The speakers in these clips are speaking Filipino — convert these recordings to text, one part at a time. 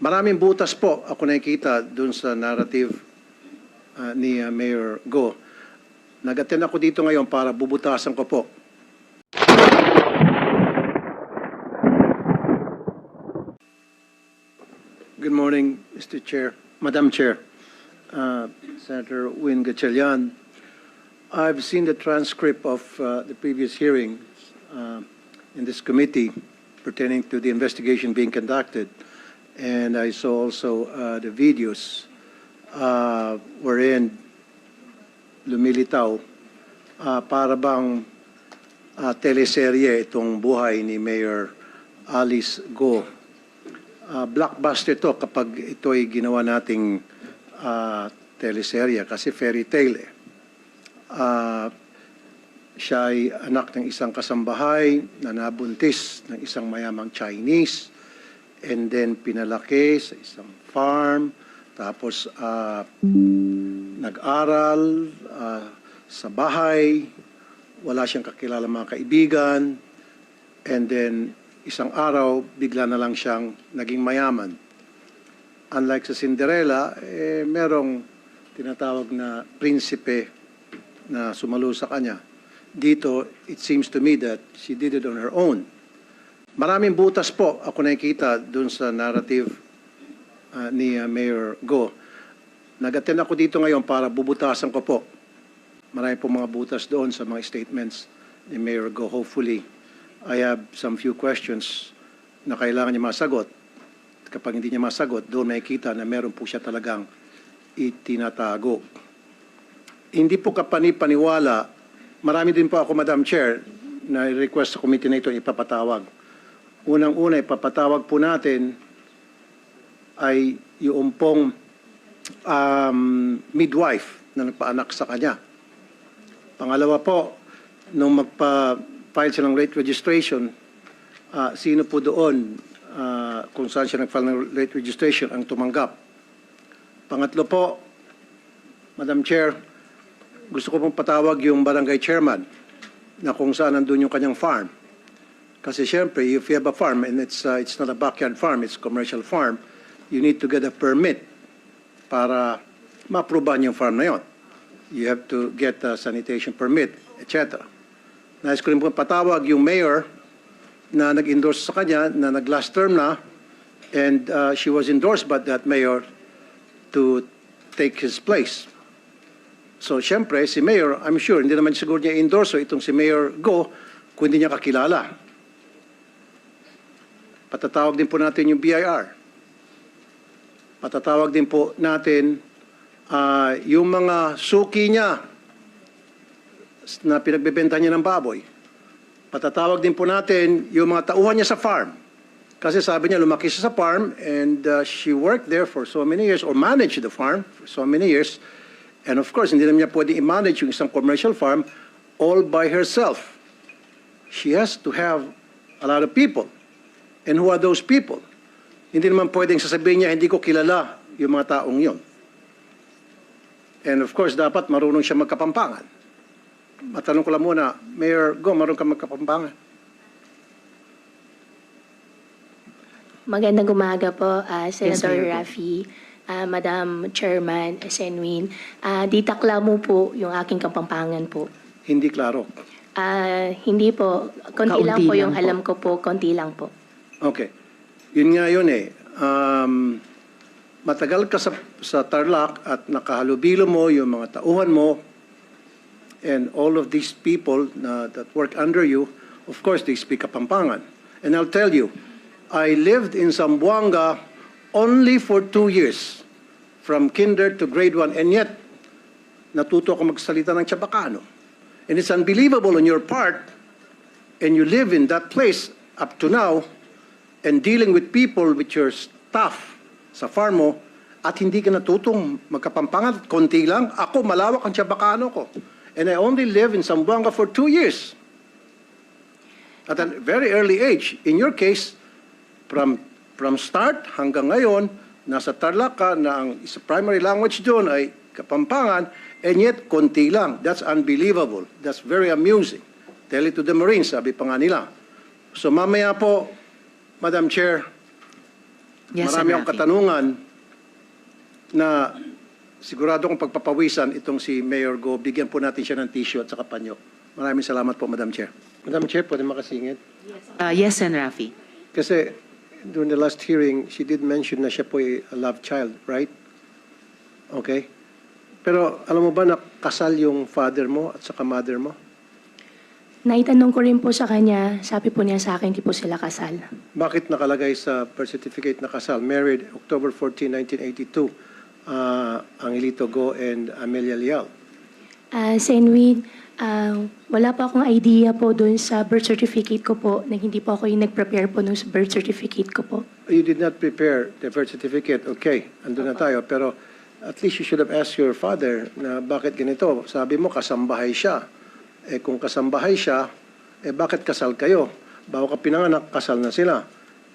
Maraming butas po ako nakikita dun sa narrative ah, ni ah, Mayor Go. Nag-attend ako dito ngayon para bubutasan ko po. Good morning, Mr. Chair, Madam Chair, uh, Senator Win Gatchalian. I've seen the transcript of uh, the previous hearing uh, in this committee pertaining to the investigation being conducted, and I saw also uh, the videos uh, wherein lumilitaw uh, para bang uh, teleserye itong buhay ni Mayor Alice Go. Uh, blockbuster to kapag ito ay ginawa nating uh, teleserye kasi fairy tale eh. Ah, siya ay anak ng isang kasambahay na nabuntis ng isang mayamang Chinese and then pinalaki sa isang farm tapos ah, nag-aral ah, sa bahay wala siyang kakilala mga kaibigan and then isang araw bigla na lang siyang naging mayaman unlike sa Cinderella eh merong tinatawag na prinsipe na sumalo sa kanya. Dito, it seems to me that she did it on her own. Maraming butas po ako nakikita dun sa narrative ah, ni ah, Mayor Go. Nag-attend ako dito ngayon para bubutasan ko po. Marami po mga butas doon sa mga statements ni Mayor Go. Hopefully, I have some few questions na kailangan niya masagot. Kapag hindi niya masagot, doon makikita na meron po siya talagang itinatago hindi po kapani-paniwala, marami din po ako, Madam Chair, na request sa committee na ito ipapatawag. Unang-una, ipapatawag po natin ay yung pong um, midwife na nagpaanak sa kanya. Pangalawa po, nung magpa-file siya ng late registration, ah, sino po doon ah, kung saan siya nag-file ng late registration ang tumanggap. Pangatlo po, Madam Chair, gusto ko pong patawag yung barangay chairman na kung saan nandun yung kanyang farm. Kasi siyempre, if you have a farm and it's, uh, it's not a backyard farm, it's commercial farm, you need to get a permit para ma-approvean yung farm na yon. You have to get a sanitation permit, etc. Nais ko rin pong patawag yung mayor na nag-endorse sa kanya na nag-last term na and uh, she was endorsed by that mayor to take his place. So, siyempre, si Mayor, I'm sure, hindi naman siguro niya endorso itong si Mayor Go kung hindi niya kakilala. Patatawag din po natin yung BIR. Patatawag din po natin ah, yung mga suki niya na pinagbebenta niya ng baboy. Patatawag din po natin yung mga tauhan niya sa farm. Kasi sabi niya, lumaki siya sa farm and uh, she worked there for so many years or managed the farm for so many years. And of course, hindi naman niya pwede i-manage yung isang commercial farm all by herself. She has to have a lot of people. And who are those people? Hindi naman pwedeng sasabihin niya, hindi ko kilala yung mga taong yon. And of course, dapat marunong siya magkapampangan. Matanong ko lang muna, Mayor Go, marunong ka magkapampangan? Magandang umaga po, ah, Senator po. Rafi, ah, Madam Chairman Senwin. Uh, ditakla mo po yung aking kapampangan po. Hindi klaro. Ah, hindi po, konti lang Kaunti po yung lang po. alam ko po, konti lang po. Okay. Yun nga yun eh. Um, matagal ka sa, sa Tarlac at nakahalubilo mo yung mga tauhan mo and all of these people na, that work under you, of course, they speak Kapampangan. And I'll tell you, I lived in Zamboanga only for two years, from kinder to grade one, and yet, natuto ako magsalita ng Chabacano. And it's unbelievable on your part, and you live in that place up to now, and dealing with people with your staff sa farm mo, at hindi ka natutong magkapampangan, konti lang. Ako, malawak ang Chabacano ko. And I only live in Zamboanga for two years. At a very early age. In your case, from, from start hanggang ngayon, nasa Tarlac ka na ang isa primary language doon ay Kapampangan, and yet konti lang. That's unbelievable. That's very amusing. Tell it to the Marines, sabi pa nga nila. So mamaya po, Madam Chair, Yes, marami akong katanungan na sigurado kong pagpapawisan itong si Mayor Go. Bigyan po natin siya ng tissue at saka panyo. Maraming salamat po, Madam Chair. Madam Chair, pwede makasingit? Uh, yes, Sen. Rafi. Kasi during the last hearing, she did mention na siya po ay a love child, right? Okay? Pero alam mo ba na kasal yung father mo at saka mother mo? Naitanong ko rin po sa kanya, sabi po niya sa akin, hindi po sila kasal. Bakit nakalagay sa birth certificate na kasal? Married October 14, 1982, uh, Angelito Go and Amelia Lial. Ah, Senwin, ah, wala po akong idea po doon sa birth certificate ko po, na hindi po ako yung nag-prepare po nung birth certificate ko po. You did not prepare the birth certificate. Okay, andun na tayo. Pero at least you should have asked your father na bakit ganito. Sabi mo, kasambahay siya. Eh kung kasambahay siya, eh bakit kasal kayo? Bago ka pinanganak, kasal na sila.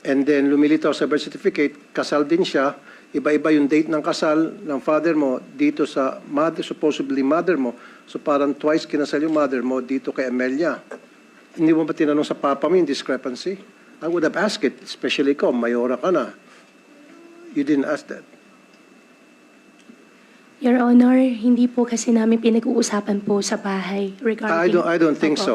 And then lumilitaw sa birth certificate, kasal din siya. Iba-iba yung date ng kasal ng father mo dito sa mother, supposedly mother mo. So parang twice kinasal yung mother mo dito kay Amelia. Hindi mo ba tinanong sa papa mo yung discrepancy? I would have asked it, especially ikaw, mayora ka na. You didn't ask that. Your Honor, hindi po kasi namin pinag-uusapan po sa bahay regarding... I don't, I don't think Opo. so.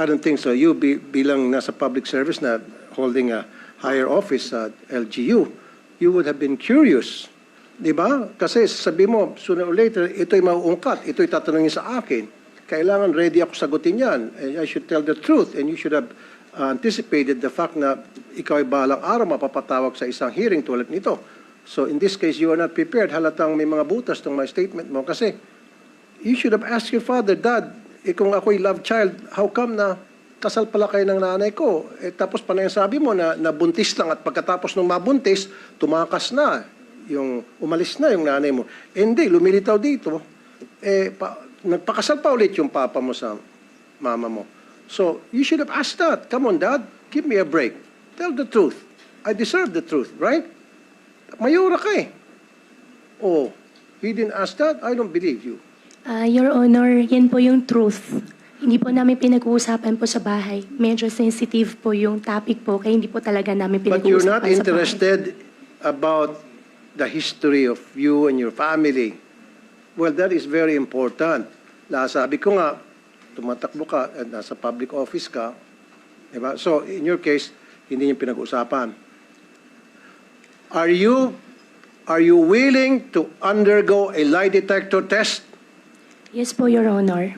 I don't think so. You bi- bilang nasa public service na holding a higher office at LGU, you would have been curious. Di ba? Kasi sabi mo, sooner or later, ito'y mauungkat, ito'y tatanungin sa akin. Kailangan ready ako sagutin yan. And I should tell the truth and you should have anticipated the fact na ikaw ay balang araw mapapatawag sa isang hearing tulad nito. So in this case, you are not prepared. Halatang may mga butas tong my statement mo kasi you should have asked your father, Dad, eh kung ako'y love child, how come na kasal pala kayo ng nanay ko? Eh, tapos pa na yung sabi mo na nabuntis lang at pagkatapos ng mabuntis, tumakas na. Yung umalis na yung nanay mo. Eh, hindi, lumilitaw dito. Eh, pa, nagpakasal pa ulit yung papa mo sa mama mo. So, you should have asked that. Come on, Dad, give me a break. Tell the truth. I deserve the truth, right? Mayura ka eh. Oh, he didn't ask that? I don't believe you. Ah, Your Honor, yan po yung truth. Hindi po namin pinag-uusapan po sa bahay. Medyo sensitive po yung topic po, kaya hindi po talaga namin But you're pinag-uusapan not bahay. interested about the history of you and your family. Well, that is very important. La, sabi ko nga, tumatakbo ka at nasa public office ka. Diba? So, in your case, hindi niyo pinag-usapan. Are you, are you willing to undergo a lie detector test? Yes po, Your Honor.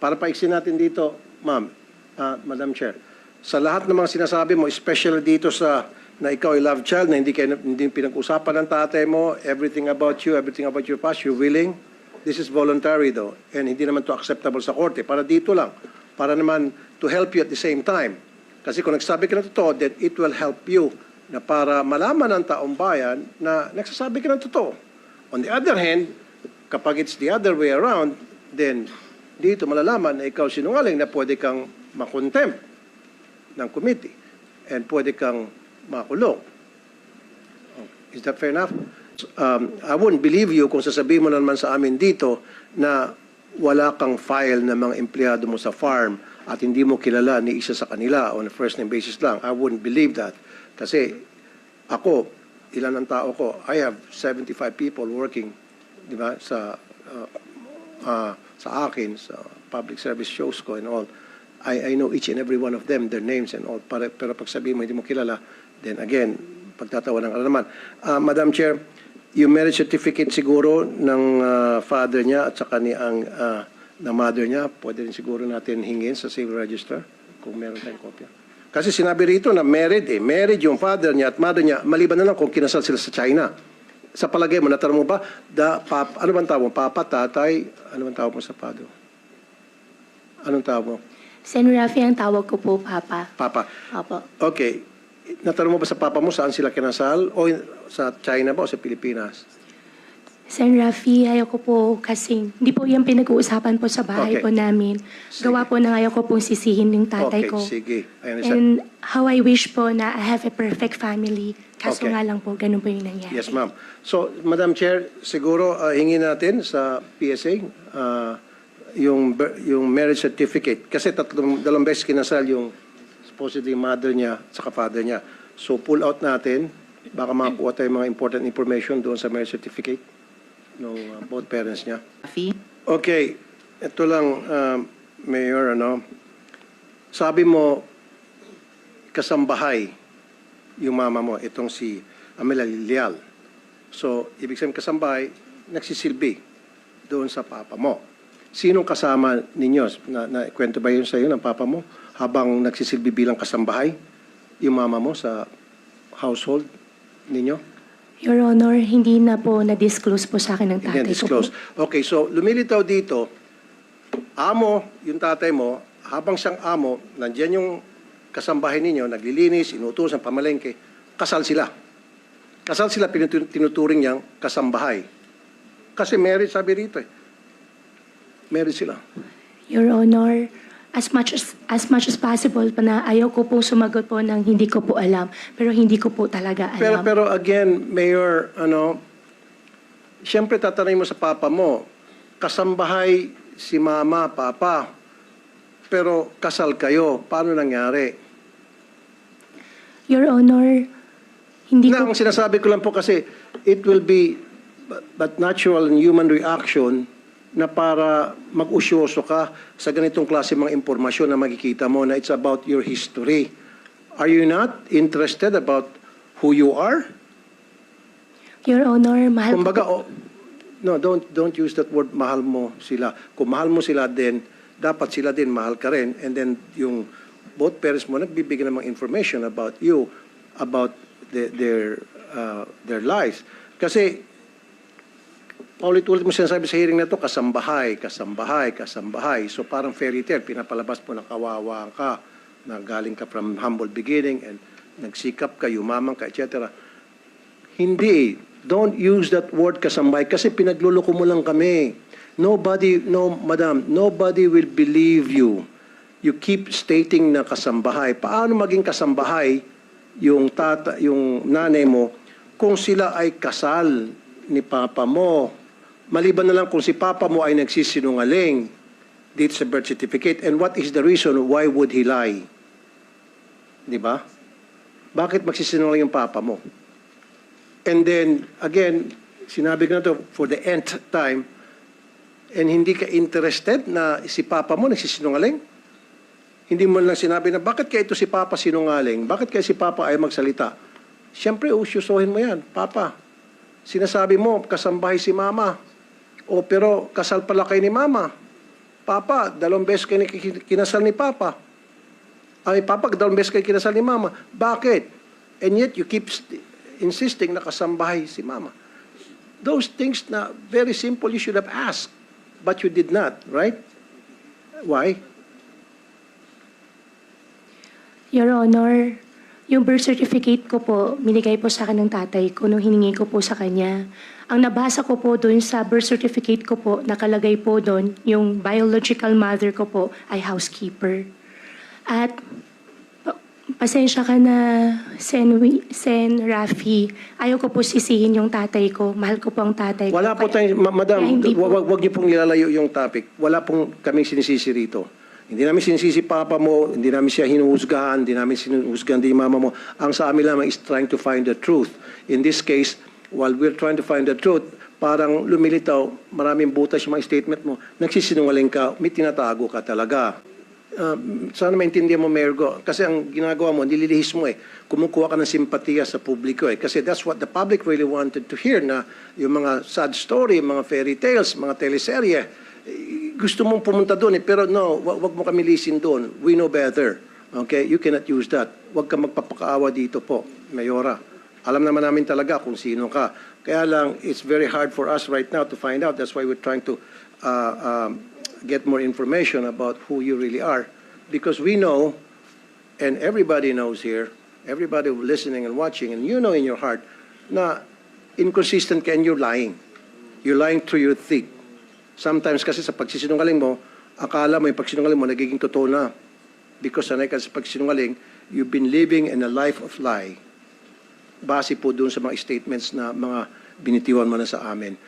Para paiksin natin dito, ma'am, ah, Madam Chair, sa lahat ng mga sinasabi mo, especially dito sa na ikaw ay love child, na hindi, kayo, hindi pinag-usapan ng tatay mo, everything about you, everything about your past, you're willing. This is voluntary though, and hindi naman to acceptable sa korte. Para dito lang, para naman to help you at the same time. Kasi kung nagsabi ka ng totoo, then it will help you na para malaman ng taong bayan na nagsasabi ka ng totoo. On the other hand, kapag it's the other way around, then dito malalaman na ikaw sinungaling na pwede kang makontempt ng committee and pwede kang makulong. Oh, Is that fair enough? Um, I wouldn't believe you kung sasabihin mo na naman sa amin dito na wala kang file ng mga empleyado mo sa farm at hindi mo kilala ni isa sa kanila on a first name basis lang. I wouldn't believe that. Kasi ako, ilan ang tao ko? I have 75 people working, di ba, sa uh, uh, sa akin, sa public service shows ko and all. I, I know each and every one of them, their names and all. Para, pero pag sabihin mo hindi mo kilala, then again, pagtatawanan ka na naman. Uh, Madam Chair, yung marriage certificate siguro ng uh, father niya at saka ni ang uh, na mother niya, pwede rin siguro natin hingin sa civil register kung meron tayong kopya. Kasi sinabi rito na married eh. Married yung father niya at mother niya, maliban na lang kung kinasal sila sa China. Sa palagay mo, natanong mo ba, da, pap, ano bang tawag mo? Papa, tatay, ano bang tawag mo sa pado? Anong tawag mo? Sen. Rafi ang tawag ko po, Papa. Papa. Opo. Okay. Natanong mo ba sa papa mo saan sila kinasal? O sa China ba o sa Pilipinas? Sen. Rafi, ayaw ko po kasi hindi po yung pinag-uusapan po sa bahay Okay. po namin. Sige. Gawa po na ayaw ko pong sisihin yung tatay okay, ko. sige. I understand. And how I wish po na I have a perfect family. Kaso Okay. nga lang po, ganun po yung nangyari. Yes, ma'am. So, Madam Chair, siguro uh, hingin natin sa PSA uh, yung ber- yung marriage certificate kasi tatlong dalawang beses kinasal yung supposedly mother niya at saka father niya. So, pull out natin Baka makakuha tayo mga important information doon sa marriage certificate ng uh, both parents niya. Okay, ito lang, um, Mayor, ano, sabi mo, kasambahay yung mama mo, itong si Amela Lilial. So, ibig sabihin kasambahay, nagsisilbi doon sa papa mo. Sinong kasama ninyo? Na, na kwento ba yun sa iyo ng papa mo? Habang nagsisilbi bilang kasambahay, yung mama mo sa household ninyo? Your Honor, hindi na po na-disclose po sa akin ng Hindi tatay ko po. disclose. Okay, so lumilitaw dito, amo, yung tatay mo, habang siyang amo, nandyan yung kasambahay ninyo, naglilinis, inutusan, pamalengke, kasal sila. Kasal sila, pinutu- tinuturing niyang kasambahay. Kasi married, sabi rito eh. Married sila. Your Honor, as much as, as much as possible pa na ayaw ko pong sumagot po ng hindi ko po alam. Pero hindi ko po talaga Pero, alam. pero again, Mayor, ano, siyempre tatanay mo sa papa mo, kasambahay si mama, papa, pero kasal kayo, paano nangyari? Your Honor, hindi na, ko... ang sinasabi ko lang po kasi it will be but, but natural and human reaction na para mag-usyoso ka sa ganitong klase mga impormasyon na makikita mo na it's about your history. Are you not interested about who you are? Your Honor, mahal ko Kumbaga, po- oh, no, don't don't use that word mahal mo sila. Kung mahal mo sila din, dapat sila din mahal ka rin. And then yung both parents mo nagbibigay ng mga information about you, about the, their uh, their lives. Kasi paulit-ulit mo sinasabi sa hearing na to, kasambahay, kasambahay, kasambahay. So parang fairy tale, pinapalabas mo na kawawa ka, na galing ka from humble beginning and nagsikap ka, yumaman ka, etc. Hindi. Don't use that word kasambay kasi pinagluloko mo lang kami. Nobody, no, madam, nobody will believe you. You keep stating na kasambahay. Paano maging kasambahay yung tata, yung nanay mo kung sila ay kasal ni papa mo? Maliban na lang kung si papa mo ay nagsisinungaling dito sa birth certificate. And what is the reason why would he lie? Di ba? Bakit magsisinungaling yung papa mo? And then, again, sinabi ko na to for the nth time, and hindi ka interested na si Papa mo nagsisinungaling? Hindi mo lang sinabi na, bakit kaya ito si Papa sinungaling? Bakit kaya si Papa ay magsalita? Siyempre, usyusohin mo yan. Papa, sinasabi mo, kasambahay si Mama. O, pero kasal pala kayo ni Mama. Papa, dalawang beses kayo kinasal ni Papa. Ay, Papa, dalawang beses kayo kinasal ni Mama. Bakit? And yet, you keep st- insisting na kasambahay si Mama. Those things na very simple, you should have asked. But you did not, right? Why? Your Honor, yung birth certificate ko po, binigay po sa akin ng tatay ko nung hiningi ko po sa kanya. Ang nabasa ko po doon sa birth certificate ko po, nakalagay po doon, yung biological mother ko po ay housekeeper. At pa- pasensya ka na, Sen, Sen Rafi, ayaw ko po sisihin yung tatay ko. Mahal ko po ang tatay ko. Wala po Kaya- tayong, ma- madam, kaya hindi po- wag, wag niyo pong ilalayo yung topic. Wala pong kaming sinisisi rito. Hindi namin sinisisi papa mo, hindi namin siya hinuhusgahan, hindi namin sinuhusgahan din yung mama mo. Ang sa amin lamang is trying to find the truth. In this case, while we're trying to find the truth, parang lumilitaw, maraming butas yung mga statement mo, nagsisinungaling ka, may tinatago ka talaga. Uh, sana maintindihan mo, Mayor Go. Kasi ang ginagawa mo, nililihis mo eh. Kumukuha ka ng simpatiya sa publiko eh. Kasi that's what the public really wanted to hear na yung mga sad story, mga fairy tales, mga teleserye. eh, Gusto mong pumunta doon eh. Pero no, wag, mo kami lisin doon. We know better. Okay? You cannot use that. Wag ka magpapakaawa dito po, Mayora. Alam naman namin talaga kung sino ka. Kaya lang, it's very hard for us right now to find out. That's why we're trying to uh, um, get more information about who you really are. Because we know, and everybody knows here, everybody listening and watching, and you know in your heart, na inconsistent ka and you're lying. You're lying through your thick. Sometimes kasi sa pagsisinungaling mo, akala mo yung pagsinungaling mo nagiging totoo na. Because sanay ka sa pagsinungaling, you've been living in a life of lie. Base po doon sa mga statements na mga binitiwan mo na sa amin.